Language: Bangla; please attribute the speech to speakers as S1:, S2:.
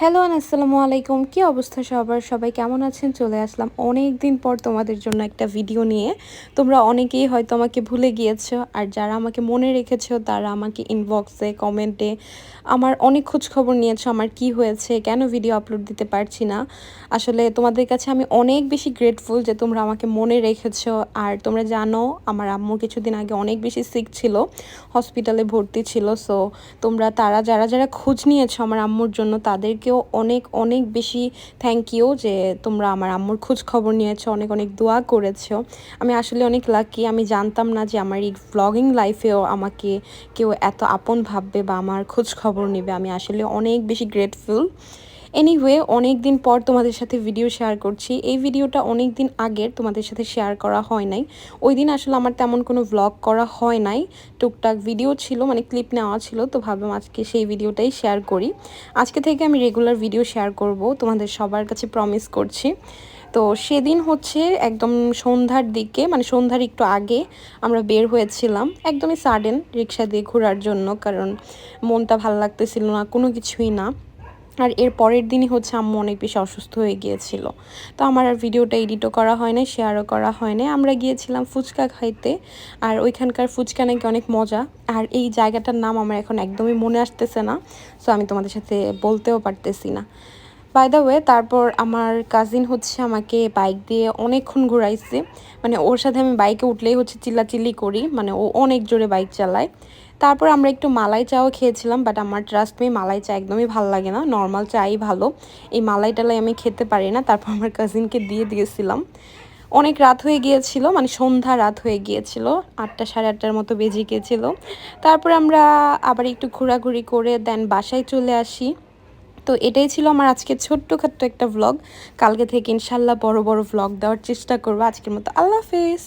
S1: হ্যালো আসসালামু আলাইকুম। কি অবস্থা সবার? সবাই কেমন আছেন? চলে আসলাম অনেক দিন পর তোমাদের জন্য একটা ভিডিও নিয়ে। তোমরা অনেকেই হয়তো আমাকে ভুলে গিয়েছো, আর যারা আমাকে মনে রেখেছো, তারা আমাকে ইনবক্সে কমেন্টে আমার অনেক খোঁজ খবর নিয়েছো, আমার কি হয়েছে, কেন ভিডিও আপলোড দিতে পারছি না। আসলে তোমাদের কাছে আমি অনেক বেশি গ্রেটফুল যে তোমরা আমাকে মনে রেখেছো, আর তোমরা জানো আমার আম্মু কিছুদিন আগে অনেক বেশি সিক ছিল হসপিটালে ভর্তি ছিল। সো তোমরা তারা যারা যারা খোঁজ নিয়েছো আমার আম্মুর জন্য তাদের তোমাদেরকেও অনেক অনেক বেশি থ্যাংক ইউ যে তোমরা আমার আম্মুর খোঁজ খবর নিয়েছো, অনেক অনেক দোয়া করেছ। আমি আসলে অনেক লাকি আমি জানতাম না যে আমার এই ব্লগিং লাইফেও আমাকে কেউ এত আপন ভাববে বা আমার খোঁজ খবর নেবে। আমি আসলে অনেক বেশি গ্রেটফুল এনিওয়ে অনেক দিন পর তোমাদের সাথে ভিডিও শেয়ার করছি। এই ভিডিওটা অনেক দিন আগের তোমাদের সাথে শেয়ার করা হয় নাই। ওই দিন আসলে আমার তেমন কোনো ভ্লগ করা হয় নাই। টুকটাক ভিডিও ছিল মানে ক্লিপ নেওয়া ছিল, তো ভাবলাম আজকে সেই ভিডিওটাই শেয়ার করি। আজকে থেকে আমি রেগুলার ভিডিও শেয়ার করব, তোমাদের সবার কাছে প্রমিস করছি। তো সেদিন হচ্ছে একদম সন্ধ্যার দিকে মানে সন্ধ্যার একটু আগে আমরা বের হয়েছিলাম, একদমই সাডেন রিক্সা দিয়ে ঘোরার জন্য, কারণ মনটা ভালো লাগতেছিল না, কোনো কিছুই না। আর এর পরের দিনই হচ্ছে আম্মু অনেক বেশি অসুস্থ হয়ে গিয়েছিল। তো আমার আর ভিডিওটা এডিটও করা হয় নাই শেয়ারও করা হয় নাই আমরা গিয়েছিলাম ফুচকা খাইতে, আর ওইখানকার ফুচকা নাকি অনেক মজা। আর এই জায়গাটার নাম আমার এখন একদমই মনে আসতেছে না সো আমি তোমাদের সাথে বলতেও পারতেছি না। বাই দ্য ওয়ে তারপর আমার কাজিন হচ্ছে আমাকে বাইক দিয়ে অনেকক্ষণ ঘুরাইছে। মানে ওর সাথে আমি বাইকে উঠলেই হচ্ছে চিল্লাচিল্লি করি মানে ও অনেক জোরে বাইক চালায়। তারপর আমরা একটু মালাই চাও খেয়েছিলাম বাট আমার ট্রাস্ট মি মালাই চা একদমই ভালো লাগে না। নর্মাল চাই ভালো। এই মালাই টালাই আমি খেতে পারি না, তারপর আমার কাজিনকে দিয়ে দিয়েছিলাম। অনেক রাত হয়ে গিয়েছিল মানে সন্ধ্যা রাত হয়ে গিয়েছিল, আটটা সাড়ে আটটার মতো বেজে গিয়েছিল। তারপর আমরা আবার একটু ঘোরাঘুরি করে দেন বাসায় চলে আসি। তো এটাই ছিল আমার আজকে ছোট্টখাট্ট একটা ভ্লগ কালকে থেকে ইনশাল্লাহ বড় বড় ভ্লগ দেওয়ার চেষ্টা করব। আজকের মতো আল্লাহ হাফেজ।